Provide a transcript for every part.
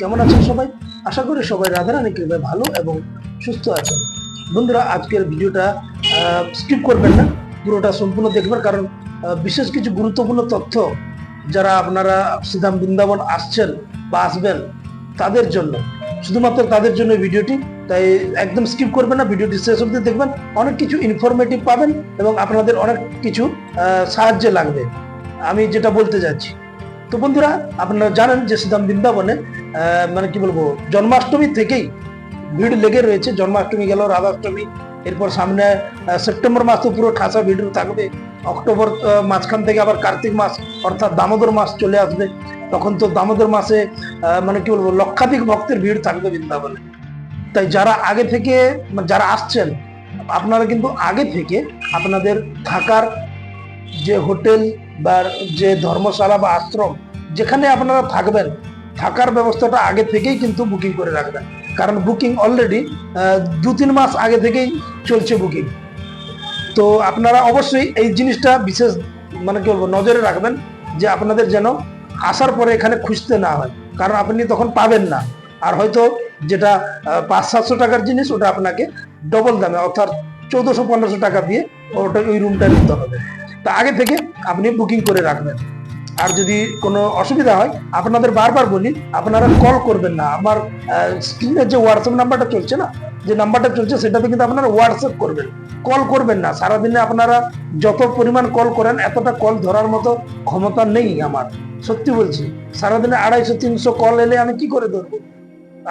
কেমন আছেন সবাই? আশা করি সবাই রাধারানীর কৃপায় ভালো এবং সুস্থ আছেন। বন্ধুরা, আজকের ভিডিওটা স্কিপ করবেন না। পুরোটা সম্পূর্ণ দেখবেন কারণ বিশেষ কিছু গুরুত্বপূর্ণ তথ্য যারা আপনারা সিধাম বৃন্দাবন আসছেন বা আসবেন, তাদের জন্য। শুধুমাত্র তাদের জন্য ভিডিওটি, তাই একদম স্কিপ করবেন না। ভিডিওটি শেষ অবধি দেখবেন। অনেক কিছু ইনফরমেটিভ পাবেন এবং আপনাদের অনেক কিছু সাহায্যে লাগবে। আমি যেটা বলতে যাচ্ছি তো বন্ধুরা, আপনারা জানেন যে সিধাম বৃন্দাবনে মানে কি বলব, জন্মাষ্টমী থেকেই ভিড় লেগে রয়েছে। জন্মাষ্টমী গেল, রাধাষ্টমী, এরপর সামনে সেপ্টেম্বর মাস তো পুরো ঠাসা ভিড় থাকবে। অক্টোবর মাঝখান থেকে আবার কার্তিক মাস, অর্থাৎ দামোদর মাস চলে আসবে। তখন তো দামোদর মাসে মানে কি বলব, লক্ষাধিক ভক্তের ভিড় থাকবে বৃন্দাবনে। তাই যারা আগে থেকে মানে যারা আসছেন, আপনারা কিন্তু আগে থেকে আপনাদের থাকার যে হোটেল বা যে ধর্মশালা বা আশ্রম, যেখানে আপনারা থাকবেন, থাকার ব্যবস্থাটা আগে থেকেই কিন্তু বুকিং করে রাখবেন। কারণ বুকিং অলরেডি দু তিন মাস আগে থেকেই চলছে বুকিং তো আপনারা অবশ্যই এই জিনিসটা বিশেষ মানে কি বলব, নজরে রাখবেন যে আপনাদের যেন আসার পরে এখানে খুঁজতে না হয়। কারণ আপনি তখন পাবেন না। আর হয়তো যেটা পাঁচ সাতশো টাকার জিনিস, ওটা আপনাকে ডবল দামে, অর্থাৎ চৌদ্দশো পনেরোশো টাকা দিয়ে ওটা ওই রুমটা নিতে হবে। তা আগে থেকে আপনি বুকিং করে রাখবেন। আর যদি কোনো অসুবিধা হয়, আপনাদের বারবার বলি, আপনারা কল করবেন না। আমার স্ক্রিনের যে হোয়াটসঅ্যাপ নাম্বারটা চলছে না, যে নাম্বারটা চলছে সেটাতে কিন্তু আপনারা হোয়াটসঅ্যাপ করবেন। কল করবেন না। সারাদিনে আপনারা যত পরিমাণ কল করেন, এতটা কল ধরার মতো ক্ষমতা নেই আমার। সত্যি বলছি, সারাদিনে আড়াইশো, তিনশো কল এলে আমি কি করে ধরবো?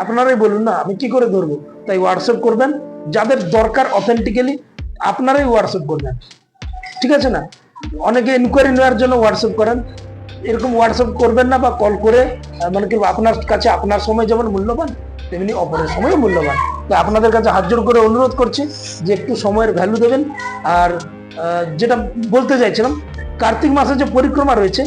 আপনারাই বলুন না, আমি কি করে ধরবো? তাই হোয়াটসঅ্যাপ করবেন। যাদের দরকার অথেন্টিক্যালি আপনারাই হোয়াটসঅ্যাপ করবেন। ঠিক আছে না? অনেকে ইনকোয়ারি নেওয়ার জন্য হোয়াটসঅ্যাপ করেন। এরকম হোয়াটসঅ্যাপ করবেন না বা কল করে মানে কি আপনার কাছে আপনার সময় যেমন মূল্যবান, তেমনি অপরের সময়ও মূল্যবান। তাই আপনাদের কাছে হাত জোর করে অনুরোধ করছি যে একটু সময়ের ভ্যালু দেবেন। আর যেটা বলতে চাইছিলাম, কার্তিক মাসে যে পরিক্রমা রয়েছে,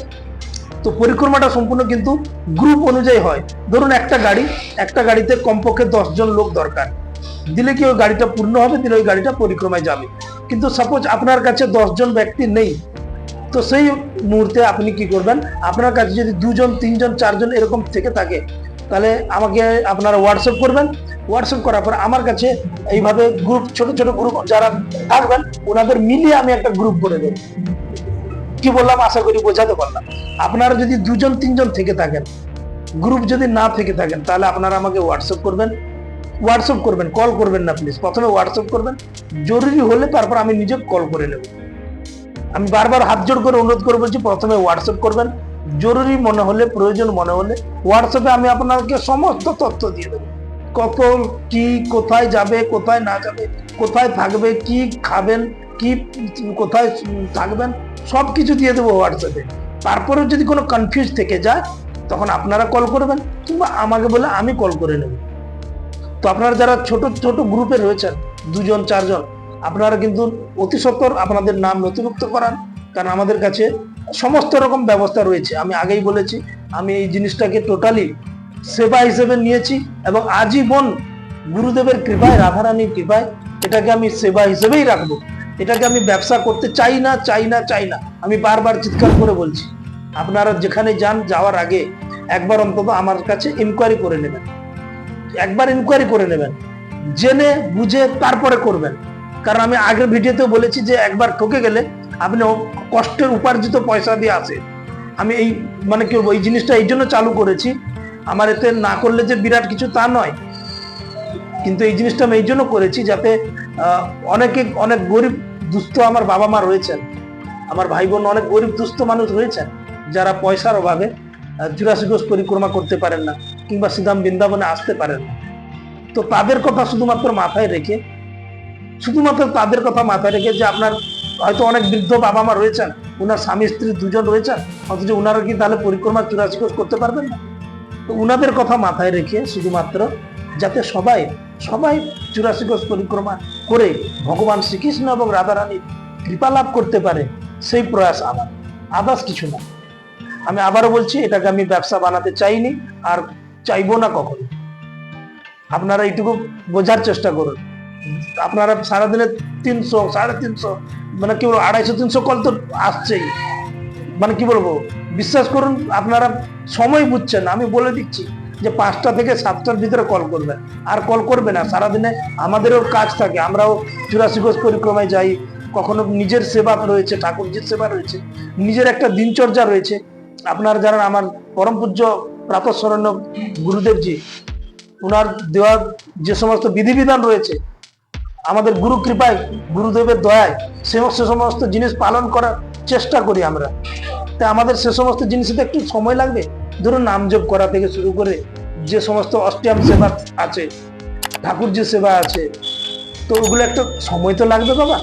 তো পরিক্রমাটা সম্পূর্ণ কিন্তু গ্রুপ অনুযায়ী হয়। ধরুন একটা গাড়ি, একটা গাড়িতে কমপক্ষে দশজন লোক দরকার। দিলে কি ওই গাড়িটা পূর্ণ হবে? দিলে ওই গাড়িটা পরিক্রমায় যাবে। কিন্তু সাপোজ আপনার কাছে জন ব্যক্তি নেই, তো সেই মুহূর্তে আপনি কি করবেন? আপনার কাছে যদি দুজন, তিনজন, চারজন এরকম থেকে থাকে, তাহলে আমাকে আপনারা হোয়াটসঅ্যাপ করবেন। হোয়াটসঅ্যাপ করার পর আমার কাছে এইভাবে গ্রুপ ছোট ছোট গ্রুপ যারা থাকবেন, ওনাদের মিলিয়ে আমি একটা গ্রুপ করে দেবো। কি বললাম? আশা করি বোঝাতে পারলাম। আপনারা যদি দুজন, তিনজন থেকে থাকেন গ্রুপ যদি না থেকে থাকেন, তাহলে আপনারা আমাকে হোয়াটসঅ্যাপ করবেন। হোয়াটসঅ্যাপ করবেন কল করবেন না প্লিজ প্রথমে হোয়াটসঅ্যাপ করবেন, জরুরি হলে তারপর আমি নিজে কল করে নেব। আমি বারবার হাত জোড় করে অনুরোধ করে বলছি, প্রথমে হোয়াটসঅ্যাপ করবেন। জরুরি মনে হলে, প্রয়োজন মনে হলে হোয়াটসঅ্যাপে আমি আপনাকে সমস্ত তথ্য দিয়ে দেবো। কত, কি, কোথায় যাবে, কোথায় না যাবে, কোথায় থাকবে, কি খাবেন, কি, কোথায় থাকবেন সব কিছু দিয়ে দেবো হোয়াটসঅ্যাপে তারপরেও যদি কোনো কনফিউজ থেকে যায়, তখন আপনারা কল করবেন কিংবা আমাকে বলে আমি কল করে নেব। তো আপনারা যারা ছোট ছোট গ্রুপে রয়েছেন, দুজন, চারজন, আপনারা কিন্তু অতি সত্বর আপনাদের নাম নথিভুক্ত করান, কারণ আমাদের কাছে সমস্ত রকম ব্যবস্থা রয়েছে। আমি আগেই বলেছি, আমি এই জিনিসটাকে টোটালি সেবা হিসেবে নিয়েছি এবং আজীবন গুরুদেবের কৃপায়, রাধারানীর কৃপায় এটাকে আমি সেবা হিসেবেই রাখব। এটাকে আমি ব্যবসা করতে চাই না চাই না চাই না। আমি বারবার চিৎকার করে বলছি, আপনারা যেখানে যান, যাওয়ার আগে একবার অন্তত আমার কাছে ইনকোয়ারি করে নেবেন। একবার ইনকোয়ারি করে নেবেন। জেনে, বুঝে তারপরে করবেন। কারণ আমি আগের ভিডিওতেও বলেছি যে একবার ঠকে গেলে আপনি কষ্টের উপার্জিত পয়সা দিয়ে আসে। আমি এই মানে কি এই জিনিসটা এই জন্য চালু করেছি। আমার এতে না করলে যে বিরাট কিছু তা নয়। কিন্তু এই জিনিসটা আমি এই জন্য করেছি যাতে অনেকে অনেক গরিব, দুস্থ আমার বাবা মা রয়েছেন। আমার ভাই বোন অনেক গরিব, দুস্থ মানুষ রয়েছেন, যারা পয়সার অভাবে চুরাশি পরিক্রমা করতে পারেন না। কিংবা সিধাম বৃন্দাবনে আসতে পারেন তো তাদের কথা শুধুমাত্র মাথায় রেখে, শুধুমাত্র তাদের কথা মাথায় রেখে যে আপনার হয়তো অনেক বৃদ্ধ বাবা মা রয়েছেন, ওনার স্বামী, স্ত্রী দুজন রয়েছেন, অথচ ওনারা কি তাহলে পরিক্রমা চুরাশি করতে পারবেন না? তো ওনাদের কথা মাথায় রেখে শুধুমাত্র যাতে সবাই সবাই চুরাশি কোষ পরিক্রমা করে ভগবান শ্রীকৃষ্ণ এবং রাধারানীর কৃপা লাভ করতে পারে, সেই প্রয়াস আমার। আদার্স কিছু না। আমি আবারও বলছি, এটাকে আমি ব্যবসা বানাতে চাইনি, আর চাইব না কখন? আপনারা এইটুকু বোঝার চেষ্টা করুন। আপনারা সারাদিনে তিনশো, সাড়ে তিনশো মানে কি বলব, আড়াইশো, তিনশো কল তো আসছেই। মানে কি বলব, বিশ্বাস করুন, আপনারা সময় বুঝছেন। আমি বলে দিচ্ছি যে পাঁচটা থেকে সাতটার ভিতরে কল করবেন। আর কল করবে না। সারাদিনে আমাদেরও কাজ থাকে। আমরাও চুরাশি কোষ পরিক্রমায় যাই। কখনো নিজের সেবা রয়েছে, ঠাকুরজির সেবা রয়েছে। নিজের একটা দিনচর্যা রয়েছে। আপনারা জানেন আমার পরম পূজ্য প্রাতঃস্মরণ্য গুরুদেবজি ওনার দেওয়ার যে সমস্ত বিধিবিধান রয়েছে, আমাদের গুরু কৃপায়, গুরুদেবের দয়ায় সে সে সমস্ত জিনিস পালন করার চেষ্টা করি আমরা। তা আমাদের সে সমস্ত জিনিসে তো একটু সময় লাগবে? ধরুন নাম জপ করা থেকে শুরু করে যে সমস্ত অষ্টম সেবা আছে ঠাকুর যে সেবা আছে, তো ওগুলো একটা সময় তো লাগবে বাবা।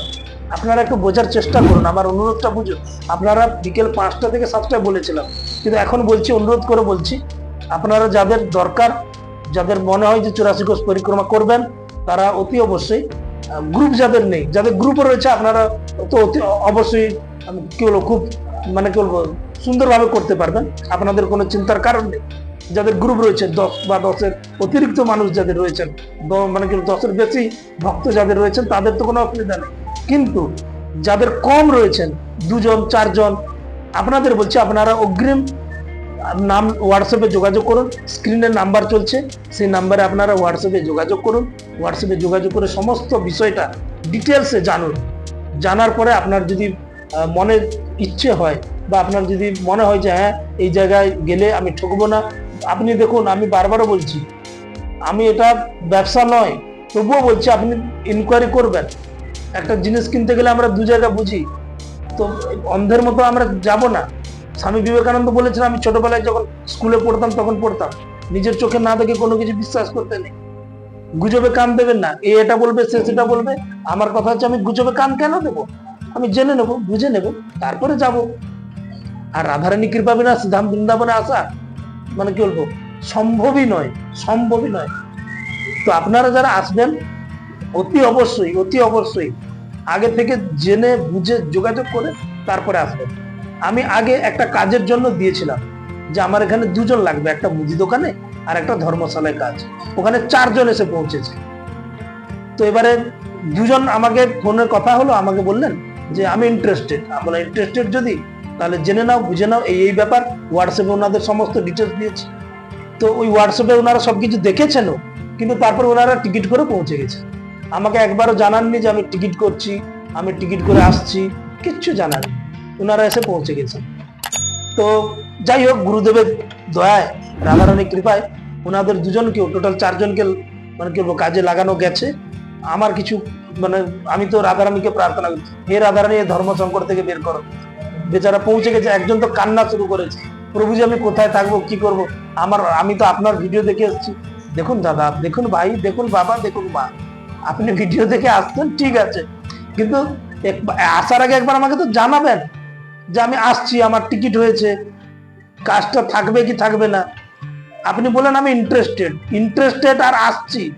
আপনারা একটু বোঝার চেষ্টা করুন। আমার অনুরোধটা বুঝুন। আপনারা বিকেল পাঁচটা থেকে সাতটায় বলেছিলাম। কিন্তু এখন বলছি, অনুরোধ করে বলছি, আপনারা যাদের দরকার, যাদের মনে হয় যে চুরাশি কোষ পরিক্রমা করবেন, তারা অতি অবশ্যই গ্রুপ যাদের নেই, যাদের গ্রুপে রয়েছে, আপনারা তো অতি অবশ্যই কি বলব, খুব মানে কি বলব, সুন্দরভাবে করতে পারবেন। আপনাদের কোনো চিন্তার কারণ নেই। যাদের গ্রুপ রয়েছে, দশ বা দশের অতিরিক্ত মানুষ যাদের রয়েছেন মানে কি দশের বেশি ভক্ত যাদের রয়েছেন, তাদের তো কোনো অসুবিধা নেই। কিন্তু যাদের কম রয়েছেন, দুজন, চারজন, আপনাদের বলছি আপনারা অগ্রিম নাম হোয়াটসঅ্যাপে যোগাযোগ করুন স্ক্রিনে নাম্বার চলছে, সেই নাম্বারে আপনারা হোয়াটসঅ্যাপে যোগাযোগ করুন হোয়াটসঅ্যাপে যোগাযোগ করে সমস্ত বিষয়টা ডিটেলসে জানুন। জানার পরে আপনার যদি মনে ইচ্ছে হয় বা আপনার যদি মনে হয় যে হ্যাঁ এই জায়গায় গেলে আমি ঠকবো না, আপনি দেখুন, আমি বারবারও বলছি, আমি এটা ব্যবসা নয়, তবুও বলছি আপনি ইনকোয়ারি করবেন। একটা জিনিস কিনতে গেলে আমরা দু জায়গা বুঝি। তো অন্ধের মতো আমরা যাব না। স্বামী বিবেকানন্দ বলেছেন আমি ছোটবেলায় যখন স্কুলে পড়তাম, তখন পড়তাম। নিজের চোখে না দেখে কোনো কিছু বিশ্বাস করতে নেই। গুজবে কান দেবেন না। এ এটা বলবে, সে সেটা বলবে। আমার কথা হচ্ছে, আমি গুজবে কান কেন দেবো? আমি জেনে নেব, বুঝে নেব, তারপরে যাব। আর রাধারানী কৃপা বিনা ধাম বৃন্দাবনে আসা মানে কি বলব? সম্ভবই নয় সম্ভবই নয়। তো আপনারা যারা আসবেন অতি অবশ্যই অতি অবশ্যই। আগে থেকে জেনে, বুঝে যোগাযোগ করে তারপরে আসবেন আমি আগে একটা কাজের জন্য দিয়েছিলাম, যে আমার এখানে দুজন লাগবে, একটা মুদি দোকানে আর একটা ধর্মশালায় কাজ। ওখানে চারজন এসে পৌঁছেছে। তো এবারে দুজন আমাকে ফোনের কথা হলো, আমাকে বললেন যে আমি ইন্টারেস্টেড আমরা ইন্টারেস্টেড যদি, তাহলে জেনে নাও, বুঝে নাও, এই এই ব্যাপার। হোয়াটসঅ্যাপে ওনাদের সমস্ত ডিটেলস দিয়েছি। তো ওই হোয়াটসঅ্যাপে ওনারা সবকিছু দেখেছেনও, কিন্তু তারপর ওনারা টিকিট করে পৌঁছে গেছে। আমাকে একবারও জানাননি যে আমি টিকিট করছি, আমি টিকিট করে আসছি, কিচ্ছু জানাননি। ওনারা এসে পৌঁছে গেছেন। তো যাই হোক, গুরুদেবের দয়ায় রাধারানী কৃপায় ওনাদের দুজনকেও টোটাল চারজনকে মানে কি কাজে লাগানো গেছে। আমার কিছু মানে আমি তো রাধারানীকে প্রার্থনা করি। হে রাধারানী ধর্ম সংকট থেকে বের করো। বেচারা পৌঁছে গেছে, একজন তো কান্না শুরু করেছে। প্রভুজি আমি কোথায় থাকব, কি করব? আমার, আমি তো আপনার ভিডিও দেখে এসেছি। দেখুন দাদা, দেখুন ভাই, দেখুন বাবা, দেখুন মা। আপনি ভিডিও দেখে আসছেন, ঠিক আছে। কিন্তু আসার আগে একবার আমাকে তো জানাবেন যে আমি আসছি, আমার টিকিট হয়েছে। কাজটা থাকবে কি থাকবে না? আপনি বলেন আমি ইন্টারেস্টেড ইন্টারেস্টেড আর আসছি।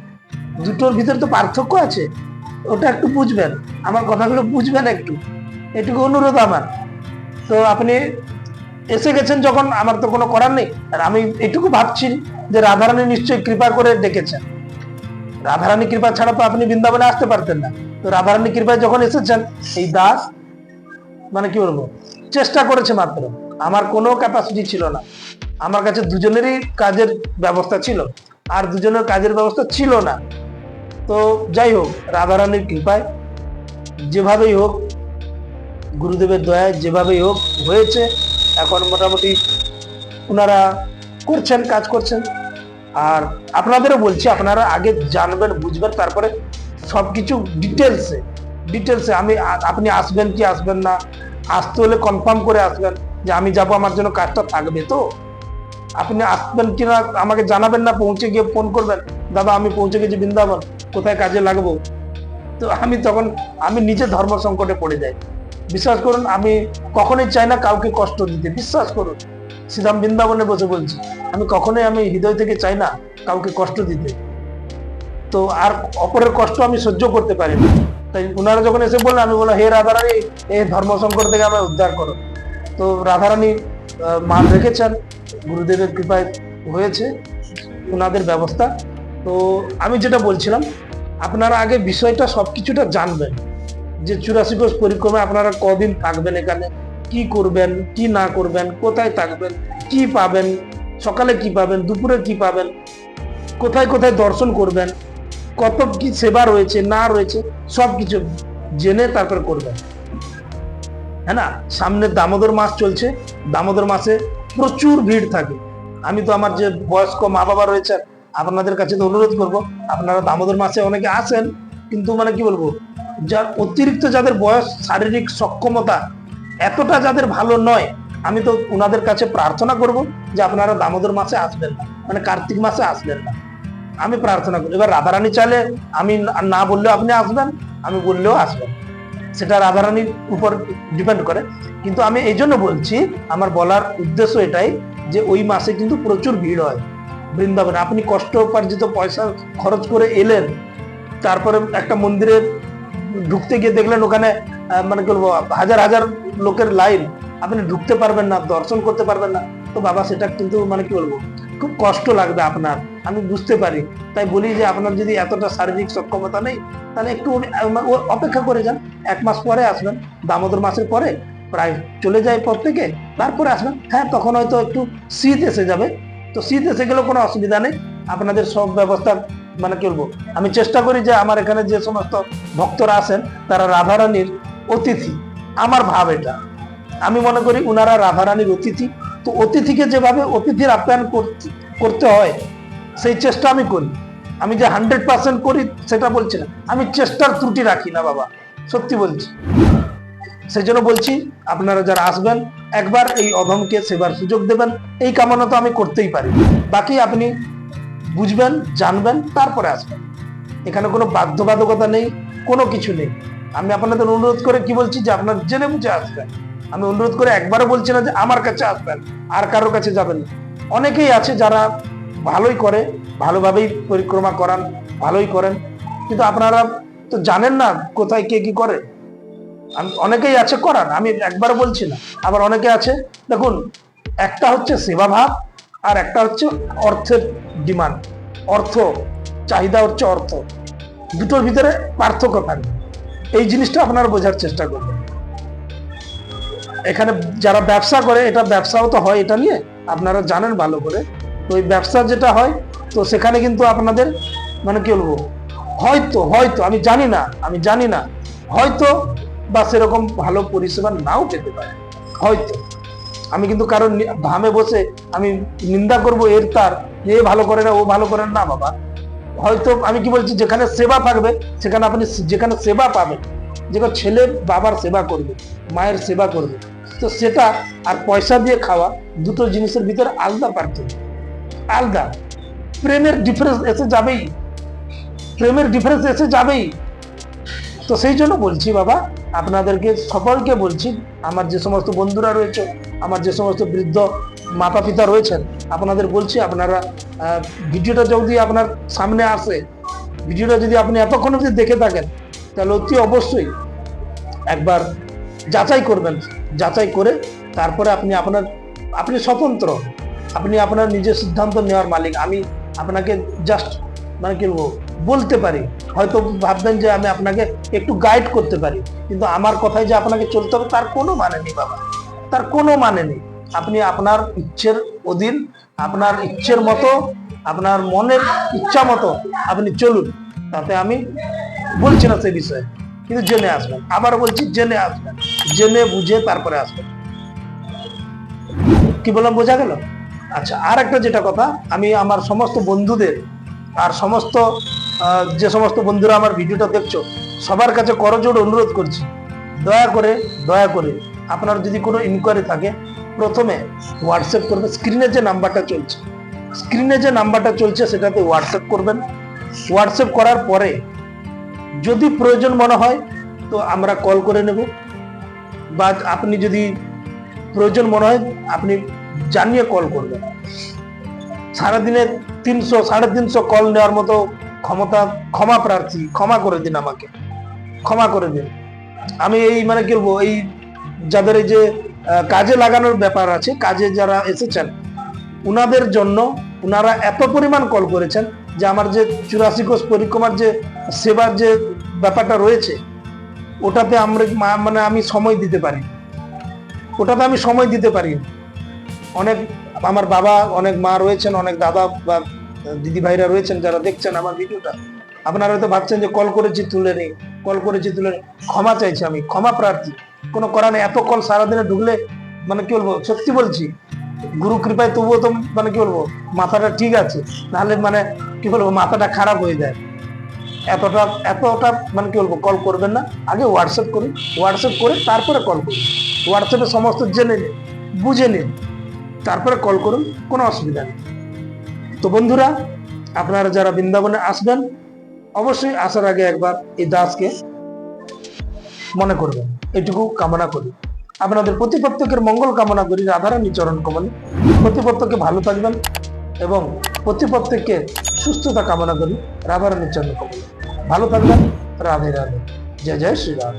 দুটোর ভিতরে তো পার্থক্য আছে। ওটা একটু বুঝবেন। আমার কথাগুলো বুঝবেন একটু। এটুকু অনুরোধ আমার। তো আপনি এসে গেছেন যখন, আমার তো কোনো করার নেই। আর আমি এটুকু ভাবছি যে রাধারানী নিশ্চয়ই কৃপা করে ডেকেছেন। রাধারানী কৃপা ছাড়া তো আপনি বৃন্দাবনে আসতে পারতেন না। তো রাধারানী কৃপায় যখন এসেছেন, এই দাস মানে কি বলব, চেষ্টা করেছে মাত্র। আমার কোনো ক্যাপাসিটি ছিল না। আমার কাছে দুজনেরই কাজের ব্যবস্থা ছিল। আর দুজনের কাজের ব্যবস্থা ছিল না। তো যাই হোক, রাধারানীর কৃপায় যেভাবেই হোক, গুরুদেবের দয়ায় যেভাবেই হোক হয়েছে। এখন মোটামুটি ওনারা করছেন, কাজ করছেন। আর আপনাদেরও বলছি, আপনারা আগে জানবেন, বুঝবেন, তারপরে সব কিছু ডিটেলসে ডিটেলসে আমি আপনি আসবেন কি আসবেন না, আসতে হলে কনফার্ম করে আসবেন যে আমি যাব, আমার জন্য কাজটা থাকবে তো? আপনি আসবেন কিনা আমাকে জানাবেন না, পৌঁছে গিয়ে ফোন করবেন, দাদা, আমি পৌঁছে গেছি বৃন্দাবন, কোথায় কাজে লাগবো? তো আমি তখন, আমি নিজে ধর্ম সংকটে পড়ে যাই। বিশ্বাস করুন, আমি কখনোই চাই না কাউকে কষ্ট দিতে, বিশ্বাস করুন। শ্রীরাম বৃন্দাবনে বসে বলছি, আমি কখনোই আমি হৃদয় থেকে চাই না কাউকে কষ্ট দিতে। তো আর অপরের কষ্ট আমি সহ্য করতে পারি না। তাই ওনারা যখন এসে বললেন, আমি বললাম, হে রাধারানী, এই ধর্ম সংকট থেকে আমায় উদ্ধার করো। তো রাধারানী মান রেখেছেন, গুরুদেবের কৃপায় হয়েছে ওনাদের ব্যবস্থা। তো আমি যেটা বলছিলাম, আপনারা আগে বিষয়টা সব কিছুটা জানবেন যে চুরাশি কোষ পরিক্রমায় আপনারা কদিন থাকবেন এখানে কি করবেন, কি না করবেন, কোথায় থাকবেন, কি পাবেন, সকালে কি পাবেন, দুপুরে কি পাবেন, কোথায় কোথায় দর্শন করবেন, কত কি সেবা রয়েছে, না রয়েছে সব কিছু জেনে তারপর করবেন। হ্যাঁ না? সামনে দামোদর মাস চলছে, দামোদর মাসে প্রচুর ভিড় থাকে। আমি তো আমার যে বয়স্ক মা বাবা রয়েছে আপনাদের কাছে তো অনুরোধ করব, আপনারা দামোদর মাসে অনেকে আসেন, কিন্তু মানে কি বলব যার অতিরিক্ত যাদের বয়স, শারীরিক সক্ষমতা এতটা যাদের ভালো নয়, আমি তো ওনাদের কাছে প্রার্থনা করব যে আপনারা দামোদর মাসে আসবেন না মানে কার্তিক মাসে আসবেন না। আমি প্রার্থনা করি। এবার রাধারানী চাইলে আমি না- বললেও আপনি আসবেন, আমি বললেও আসবেন। সেটা রাধারানীর উপর ডিপেন্ড করে। কিন্তু আমি এই জন্য বলছি, আমার বলার উদ্দেশ্য এটাই যে ওই মাসে কিন্তু প্রচুর ভিড় হয়। বৃন্দাবনে। আপনি কষ্ট উপার্জিত পয়সা খরচ করে এলেন, তারপরে একটা মন্দিরে ঢুকতে গিয়ে দেখলেন ওখানে মানে কি বলব, হাজার হাজার লোকের লাইন। আপনি ঢুকতে পারবেন না, দর্শন করতে পারবেন না। তো বাবা, সেটা কিন্তু মানে কি বলব, খুব কষ্ট লাগবে আপনার। আমি বুঝতে পারি। তাই বলি যে আপনার যদি এতটা শারীরিক সক্ষমতা নেই, তাহলে একটু ও- অপেক্ষা করে যান। এক মাস পরে আসবেন, দামোদর মাসের পরে প্রায় চলে যায় পর থেকে। তারপরে আসবেন হ্যাঁ তখন হয়তো একটু শীত এসে যাবে। তো শীত এসে গেলেও কোনো অসুবিধা নেই। আপনাদের সব ব্যবস্থা মানে কি বলব? আমি চেষ্টা করি যে আমার এখানে যে সমস্ত ভক্তরা আছেন, তারা রাধারানীর অতিথি। আমার ভাব এটা। আমি মনে করি উনারা রাধারানীর অতিথি। তো অতিথিকে যেভাবে অতিথির আপ্যায়ন করতে- হয়, সেই চেষ্টা আমি করি। আমি যে হান্ড্রেড পার্সেন্ট করি সেটা বলছি না। আমি চেষ্টার ত্রুটি রাখি না বাবা, সত্যি বলছি। সেই জন্য বলছি, আপনারা যারা আসবেন, একবার এই অধমকে সেবার সুযোগ দেবেন। এই কামনা তো আমি করতেই পারি। বাকি আপনি বুঝবেন, জানবেন, তারপরে আসবেন। এখানে কোনো বাধ্যবাধকতা নেই, কোনো কিছু নেই। আমি আপনাদের অনুরোধ করে কি বলছি যে আপনার জেনে বুঝে আসবেন। আমি অনুরোধ করে একবারও বলছি না যে আমার কাছে আসবেন, আর কারোর কাছে যাবেন না। অনেকেই আছে যারা ভালোই করে, ভালোভাবেই পরিক্রমা করান, ভালোই করেন। কিন্তু আপনারা তো জানেন না কোথায় কে কি করে। অনেকেই আছে করান আমি একবার বলছি না। আবার অনেকে আছে, দেখুন, একটা হচ্ছে সেবা ভাব আর একটা হচ্ছে অর্থের ডিমান্ড। অর্থ, চাহিদা হচ্ছে অর্থ। দুটোর ভিতরে পার্থক্য থাকবে এই জিনিসটা আপনারা বোঝার চেষ্টা করবেন। এখানে যারা ব্যবসা করে, এটা ব্যবসাও তো হয় এটা নিয়ে, আপনারা জানেন ভালো করে। তো ওই ব্যবসা যেটা হয়, তো সেখানে কিন্তু আপনাদের মানে কি বলব, হয়তো হয়তো, আমি জানি না, আমি জানি না, হয়তো বা সেরকম ভালো পরিষেবা নাও পেতে পারে। হয়তো। আমি কিন্তু কারণ ধামে বসে আমি নিন্দা করব, এর তার। এ ভালো করে না, ও ভালো করে না, বাবা। হয়তো আমি কি বলছি, যেখানে সেবা থাকবে, সেখানে আপনি যেখানে সেবা পাবেন যেখানে ছেলে বাবার সেবা করবে, মায়ের সেবা করবে। তো সেটা আর পয়সা দিয়ে খাওয়া, দুটো জিনিসের ভিতরে আলাদা পার্থক্য। আলাদা। প্রেমের ডিফারেন্স এসে যাবেই। প্রেমের ডিফারেন্স এসে যাবেই। তো সেই জন্য বলছি, বাবা, আপনাদেরকে, সকলকে বলছি, আমার যে সমস্ত বন্ধুরা রয়েছে আমার যে সমস্ত বৃদ্ধ মাতা পিতা রয়েছেন, আপনাদের বলছি আপনারা ভিডিওটা যদি আপনার সামনে আসে, ভিডিওটা যদি আপনি এতক্ষণ অবধি দেখে থাকেন, তাহলে অতি অবশ্যই একবার যাচাই করবেন, যাচাই করে তারপরে আপনি আপনার, আপনি স্বতন্ত্র, আপনি আপনার নিজের সিদ্ধান্ত নেওয়ার মালিক। আমি আপনাকে জাস্ট মানে কি বলতে পারি। হয়তো ভাববেন যে আমি আপনাকে একটু গাইড করতে পারি। কিন্তু আমার কথায় যে আপনাকে চলতে হবে, তার কোনো মানে নেই বাবা। তার কোনো মানে নেই। আপনি আপনার ইচ্ছের অধীন, আপনার ইচ্ছের মতো, আপনার মনের ইচ্ছা মতো আপনি চলুন। তাতে আমি বলছি না সেই বিষয়ে, কিন্তু জেনে আসবেন। আবার বলছি, জেনে আসবেন। জেনে বুঝে তারপরে আসবেন। কি বললাম, বোঝা গেল? আচ্ছা আর একটা যেটা কথা, আমি আমার সমস্ত বন্ধুদের, আর সমস্ত যে সমস্ত বন্ধুরা আমার ভিডিওটা দেখছ, সবার কাছে করজোড় অনুরোধ করছি। দয়া করে দয়া করে আপনার যদি কোনো ইনকোয়ারি থাকে, প্রথমে হোয়াটসঅ্যাপ করবে স্ক্রিনে যে নাম্বারটা চলছে স্ক্রিনে যে নাম্বারটা চলছে, সেটাতে হোয়াটসঅ্যাপ করবেন। হোয়াটসঅ্যাপ করার পরে যদি প্রয়োজন মনে হয়, তো আমরা কল করে নেব। বা আপনি যদি প্রয়োজন মনে হয়, আপনি জানিয়ে কল করবেন। সারাদিনে তিনশো, সাড়ে তিনশো কল নেওয়ার মতো ক্ষমতা, ক্ষমা প্রার্থী, ক্ষমা করে দিন আমাকে। ক্ষমা করে দিন। আমি এই মানে কি বলব, এই যাদের এই যে কাজে লাগানোর ব্যাপার আছে, কাজে যারা এসেছেন, উনাদের জন্য উনারা এত পরিমাণ কল করেছেন যে আমার যে চুরাশি কোষ পরিক্রমার যে সেবার যে ব্যাপারটা রয়েছে, ওটাতে আমরা মানে আমি সময় দিতে পারি। ওটাতে আমি সময় দিতে পারি। অনেক আমার বাবা, অনেক মা রয়েছেন, অনেক দাদা বা দিদি ভাইরা রয়েছেন যারা দেখছেন আমার ভিডিওটা। আপনারা হয়তো ভাবছেন যে কল করেছি তুলে নেই, কল করেছি তুলে ক্ষমা চাইছি আমি, ক্ষমা প্রার্থী। কোনো করা নেই। এত কল সারাদিনে ঢুকলে মানে কি বলব, সত্যি বলছি, গুরু কৃপায় তবুও তো মানে কি বলব, মাথাটা ঠিক আছে। নাহলে মানে কি বলব, মাথাটা খারাপ হয়ে যায়। এতটা এতটা মানে কি বলব, কল করবেন না। আগে হোয়াটসঅ্যাপ করুন। হোয়াটসঅ্যাপ করে তারপরে কল করুন। হোয়াটসঅ্যাপে সমস্ত জেনে নিন, বুঝে নিন। তারপরে কল করুন, কোনো অসুবিধা নেই। তো বন্ধুরা, আপনারা যারা বৃন্দাবনে আসবেন, অবশ্যই আসার আগে একবার এই দাসকে মনে করবেন। এটুকু কামনা করি। আপনাদের প্রতি প্রত্যেকের মঙ্গল কামনা করি রাধারানী চরণ কমলে। প্রতি প্রত্যেকে ভালো থাকবেন এবং প্রতি প্রত্যেককে সুস্থতা কামনা করি রাধারানীর চরণ কমলে। ভালো থাকবেন, রাধে রাধে। জয় জয় শ্রীরাম।